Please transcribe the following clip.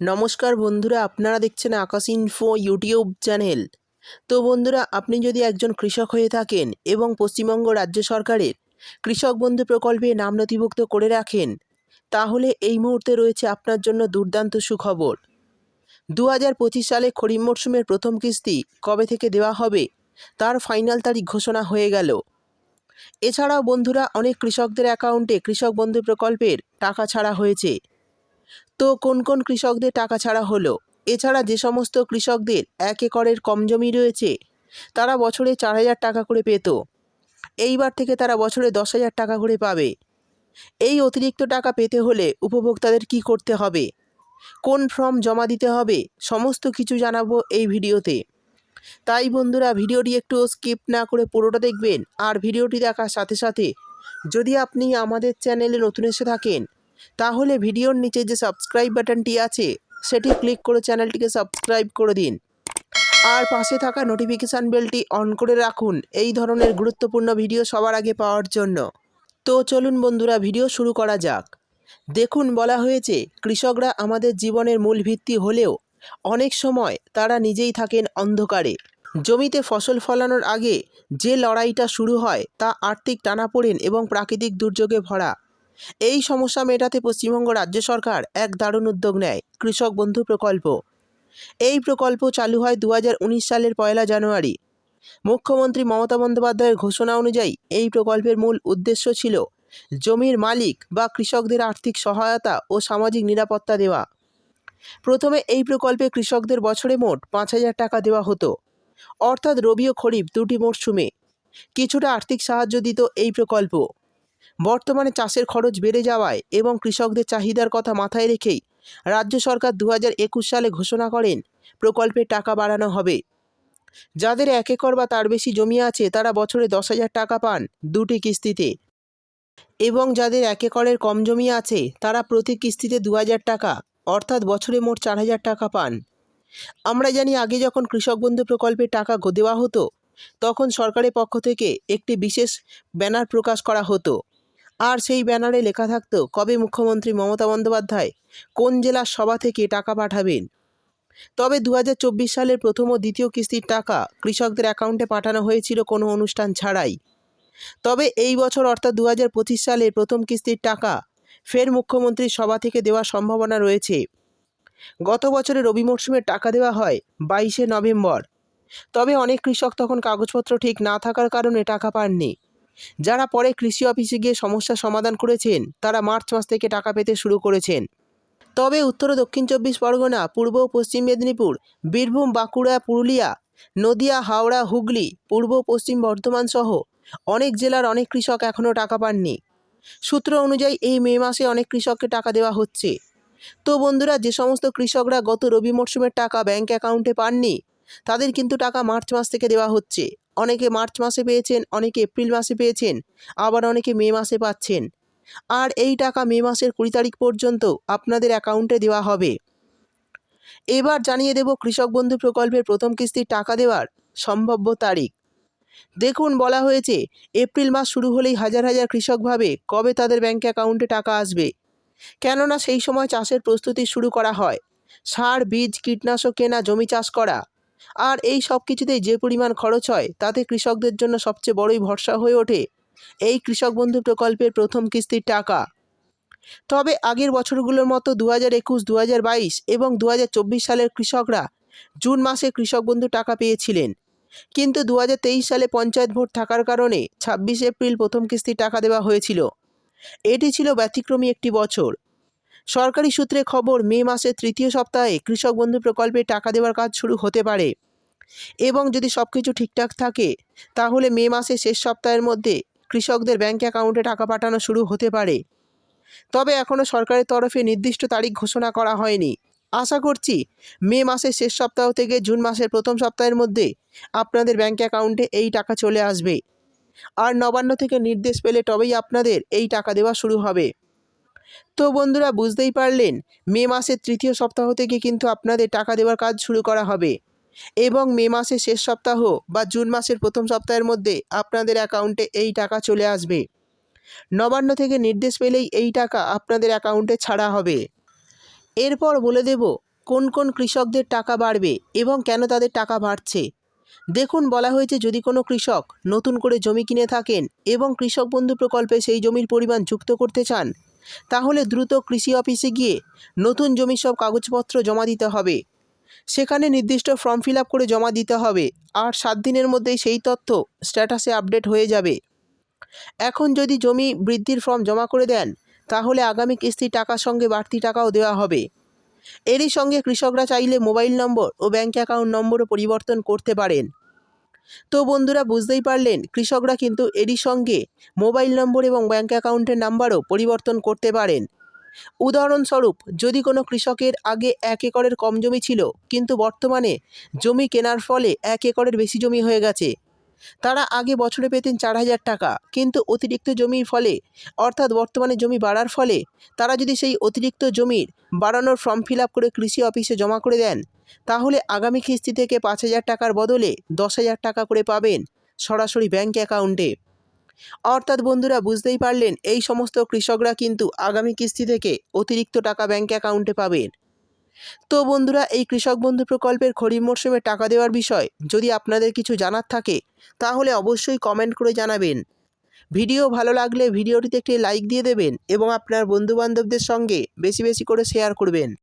নমস্কার বন্ধুরা, আপনারা দেখছেন আকাশ ইনফো ইউটিউব চ্যানেল তো বন্ধুরা, আপনি যদি একজন কৃষক হয়ে থাকেন এবং পশ্চিমবঙ্গ রাজ্য সরকারের কৃষক বন্ধু প্রকল্পে নাম নথিভুক্ত করে রাখেন, তাহলে এই মুহূর্তে রয়েছে আপনার জন্য দুর্দান্ত সুখবর। দু হাজার পঁচিশ সালে খরিফ মরশুমের প্রথম কিস্তি কবে থেকে দেওয়া হবে, তার ফাইনাল তারিখ ঘোষণা হয়ে গেল। এছাড়াও বন্ধুরা, অনেক কৃষকদের অ্যাকাউন্টে কৃষক বন্ধু প্রকল্পের টাকা ছাড়া হয়েছে। তো কোন কোন কৃষকদের টাকা ছাড়া হলো? এছাড়া যে সমস্ত কৃষকদের এক একরের কম জমি রয়েছে, তারা বছরে চার হাজার টাকা করে পেত। এইবার থেকে তারা বছরে দশ হাজার টাকা করে পাবে। এই অতিরিক্ত টাকা পেতে হলে উপভোক্তাদের কি করতে হবে? কোন ফর্ম জমা দিতে হবে? সমস্ত কিছু জানাব এই ভিডিওতে। তাই বন্ধুরা, ভিডিওটি একটু স্কিপ না করে পুরোটা দেখবেন আর ভিডিওটি দেখার সাথে সাথে যদি আপনি আমাদের চ্যানেলে নতুন এসে থাকেন তাহলে ভিডিওর নিচে যে সাবস্ক্রাইব বাটনটি আছে, সেটি ক্লিক করে চ্যানেলটিকে সাবস্ক্রাইব করে দিন। আর পাশে থাকা নোটিফিকেশান বেলটি অন করে রাখুন, এই ধরনের গুরুত্বপূর্ণ ভিডিও সবার আগে পাওয়ার জন্য। তো চলুন বন্ধুরা ভিডিও শুরু করা যাক। দেখুন, বলা হয়েছে, কৃষকরা আমাদের জীবনের মূল ভিত্তি হলেও অনেক সময় তারা নিজেই থাকেন অন্ধকারে। জমিতে ফসল ফলানোর আগে যে লড়াইটা শুরু হয়, তা আর্থিক টানাপোড়েন এবং প্রাকৃতিক দুর্যোগে ভরা। এই সমস্যা মেটাতে পশ্চিমবঙ্গ রাজ্য সরকার এক দারুণ উদ্যোগ নেয়, কৃষক বন্ধু প্রকল্প। এই প্রকল্প চালু হয় দু হাজার উনিশ সালের পয়লা জানুয়ারি। মুখ্যমন্ত্রী মমতা বন্দ্যোপাধ্যায়ের ঘোষণা অনুযায়ী এই প্রকল্পের মূল উদ্দেশ্য ছিল জমির মালিক বা কৃষকদের আর্থিক সহায়তা ও সামাজিক নিরাপত্তা দেওয়া। প্রথমে এই প্রকল্পে কৃষকদের বছরে মোট পাঁচ হাজার টাকা দেওয়া হতো। অর্থাৎ রবি ও খরিফ দুটি মরশুমে। কিছুটা আর্থিক সাহায্য দিত এই প্রকল্প। বর্তমানে চাষের খরচ বেড়ে যাওয়ায় এবং কৃষকদের চাহিদার কথা মাথায় রেখেই রাজ্য সরকার দু সালে ঘোষণা করেন প্রকল্পের টাকা বাড়ানো হবে। যাদের এক একর বা তার বেশি জমি আছে, তারা বছরে দশ হাজার টাকা পান দুটি কিস্তিতে। এবং যাদের এক একরের কম জমি আছে, তারা প্রতি কিস্তিতে দু হাজার টাকা, অর্থাৎ বছরে মোট চার হাজার টাকা পান। আমরা জানি আগে যখন কৃষক বন্ধু প্রকল্পের টাকা দেওয়া হতো, তখন সরকারের পক্ষ থেকে একটি বিশেষ ব্যানার প্রকাশ করা হতো। আর সেই ব্যানারে লেখা থাকত, কবে মুখ্যমন্ত্রী মমতা বন্দ্যোপাধ্যায়, কোন জেলার সভা থেকে টাকা পাঠাবেন? তবে দু হাজার চব্বিশ সালের প্রথম ও দ্বিতীয় কিস্তির টাকা কৃষকদের অ্যাকাউন্টে পাঠানো হয়েছিল কোনো অনুষ্ঠান ছাড়াই। তবে এই বছর অর্থাৎ দু সালের প্রথম কিস্তির টাকা ফের মুখ্যমন্ত্রীর সভা থেকে দেওয়ার সম্ভাবনা রয়েছে। গত বছরে রবি মরশুমে টাকা দেওয়া হয় বাইশে নভেম্বর। তবে অনেক কৃষক তখন কাগজপত্র ঠিক না থাকার কারণে টাকা পাননি। যারা পরে কৃষি অফিসে গিয়ে সমস্যার সমাধান করেছেন, তারা মার্চ মাস থেকে টাকা পেতে শুরু করেছেন। তবে উত্তর দক্ষিণ চব্বিশ পরগনা, পূর্ব পশ্চিম মেদিনীপুর, বীরভূম, বাঁকুড়া, পুরুলিয়া, নদিয়া, হাওড়া, হুগলি, পূর্ব পশ্চিম বর্ধমান সহ অনেক জেলার অনেক কৃষক এখনও টাকা পাননি। সূত্র অনুযায়ী এই মে মাসে অনেক কৃষককে টাকা দেওয়া হচ্ছে। তো বন্ধুরা, যে সমস্ত কৃষকরা গত রবি মরশুমের টাকা ব্যাংক অ্যাকাউন্টে পাননি, তাদের কিন্তু টাকা মার্চ মাস থেকে দেওয়া হচ্ছে। অনেকে মার্চ মাসে পেয়েছেন, অনেকে এপ্রিল মাসে পেয়েছেন, আবার অনেকে মে মাসে পাচ্ছেন। আর এই টাকা মে মাসের কুড়ি তারিখ পর্যন্ত আপনাদের অ্যাকাউন্টে দেওয়া হবে। এবার জানিয়ে দেব কৃষক বন্ধু প্রকল্পের প্রথম কিস্তির টাকা দেওয়ার সম্ভাব্য তারিখ। দেখুন, বলা হয়েছে এপ্রিল মাস শুরু হলেই হাজার হাজার কৃষক ভাবে কবে তাদের ব্যাঙ্ক অ্যাকাউন্টে টাকা আসবে। কেননা সেই সময় চাষের প্রস্তুতি শুরু করা হয়। সার, বীজ, কীটনাশক কেনা, জমি চাষ করা। আর এই সব কিছুতেই যে পরিমাণ খরচ হয়, তাতে কৃষকদের জন্য সবচেয়ে বড়ই ভরসা হয়ে ওঠে এই কৃষক বন্ধু প্রকল্পের প্রথম কিস্তির টাকা। তবে আগের বছরগুলোর মতো দু হাজার একুশ দু হাজার বাইশ এবং দু হাজার চব্বিশ সালের কৃষকরা জুন মাসে কৃষক বন্ধু টাকা পেয়েছিলেন। কিন্তু দু হাজার তেইশ সালে পঞ্চায়েত ভোট থাকার কারণে ছাব্বিশ এপ্রিল প্রথম কিস্তির টাকা দেওয়া হয়েছিল। এটি ছিল ব্যতিক্রমী একটি বছর। সরকারি সূত্রে খবর, মে মাসের তৃতীয় সপ্তাহে কৃষক বন্ধু প্রকল্পে টাকা দেওয়ার কাজ শুরু হতে পারে। এবং যদি সব কিছু ঠিকঠাক থাকে, তাহলে মে মাসের শেষ সপ্তাহের মধ্যে কৃষকদের ব্যাঙ্ক অ্যাকাউন্টে টাকা পাঠানো শুরু হতে পারে। তবে এখনও সরকারের তরফে নির্দিষ্ট তারিখ ঘোষণা করা হয়নি। আশা করছি, মে মাসের শেষ সপ্তাহ থেকে জুন মাসের প্রথম সপ্তাহের মধ্যে আপনাদের ব্যাঙ্ক অ্যাকাউন্টে এই টাকা চলে আসবে। আর নবান্ন থেকে নির্দেশ পেলে তবেই আপনাদের এই টাকা দেওয়া শুরু হবে। তো বন্ধুরা বুঝতেই পারলেন, মে মাসের তৃতীয় সপ্তাহ থেকে কিন্তু আপনাদের টাকা দেওয়ার কাজ শুরু করা হবে। এবং মে মাসের শেষ সপ্তাহ বা জুন মাসের প্রথম সপ্তাহের মধ্যে আপনাদের অ্যাকাউন্টে এই টাকা চলে আসবে। নবান্ন থেকে নির্দেশ পেলেই এই টাকা আপনাদের অ্যাকাউন্টে ছাড়া হবে। এরপর বলে দেব, কোন কোন কৃষকদের টাকা বাড়বে এবং কেন তাদের টাকা বাড়ছে? দেখুন, বলা হয়েছে যদি কোনো কৃষক নতুন করে জমি কিনে থাকেন এবং কৃষক বন্ধু প্রকল্পে সেই জমির পরিমাণ যুক্ত করতে চান তাহলে দ্রুত কৃষি অফিসে গিয়ে নতুন জমির সব কাগজপত্র জমা দিতে হবে। সেখানে নির্দিষ্ট ফর্ম ফিল করে জমা দিতে হবে, আর সাত দিনের মধ্যেই সেই তথ্য স্ট্যাটাসে আপডেট হয়ে যাবে। এখন যদি জমি বৃদ্ধির ফর্ম জমা করে দেন, তাহলে আগামী কিস্তির টাকার সঙ্গে বাড়তি টাকাও দেওয়া হবে। এরই সঙ্গে কৃষকরা চাইলে মোবাইল নম্বর ও ব্যাঙ্ক অ্যাকাউন্ট নম্বরও পরিবর্তন করতে পারেন। তো বন্ধুরা বুঝতেই পারলেন, কৃষকরা কিন্তু এরই সঙ্গে মোবাইল নম্বর এবং ব্যাঙ্ক অ্যাকাউন্টের নাম্বারও পরিবর্তন করতে পারেন। উদাহরণস্বরূপ, যদি কোনো কৃষকের আগে এক একরের কম জমি ছিল, কিন্তু বর্তমানে জমি কেনার ফলে এক একরের বেশি জমি হয়ে গেছে। তারা আগে বছরে পেতেন চার হাজার টাকা, কিন্তু অতিরিক্ত জমির ফলে, অর্থাৎ বর্তমানে জমি বাড়ার ফলে, তারা যদি সেই অতিরিক্ত জমির বাড়ানোর ফর্ম ফিল করে কৃষি অফিসে জমা করে দেন, তাহলে আগামী কিস্তি থেকে পাঁচ হাজার টাকার বদলে দশ হাজার টাকা করে পাবেন সরাসরি ব্যাঙ্ক অ্যাকাউন্টে। অর্থাৎ বন্ধুরা, বুঝতেই পারলেন, এই সমস্ত কৃষকরা কিন্তু আগামী কিস্তি থেকে অতিরিক্ত টাকা ব্যাঙ্ক অ্যাকাউন্টে পাবেন। তো বন্ধুরা, এই কৃষক বন্ধু প্রকল্পের খরিফ মরশুমে টাকা দেওয়ার বিষয় যদি আপনাদের কিছু জানার থাকে, তাহলে অবশ্যই কমেন্ট করে জানাবেন। ভিডিও ভালো লাগলে ভিডিওটিতে একটি লাইক দিয়ে দেবেন এবং আপনার বন্ধুবান্ধবদের সঙ্গে বেশি বেশি করে শেয়ার করবেন।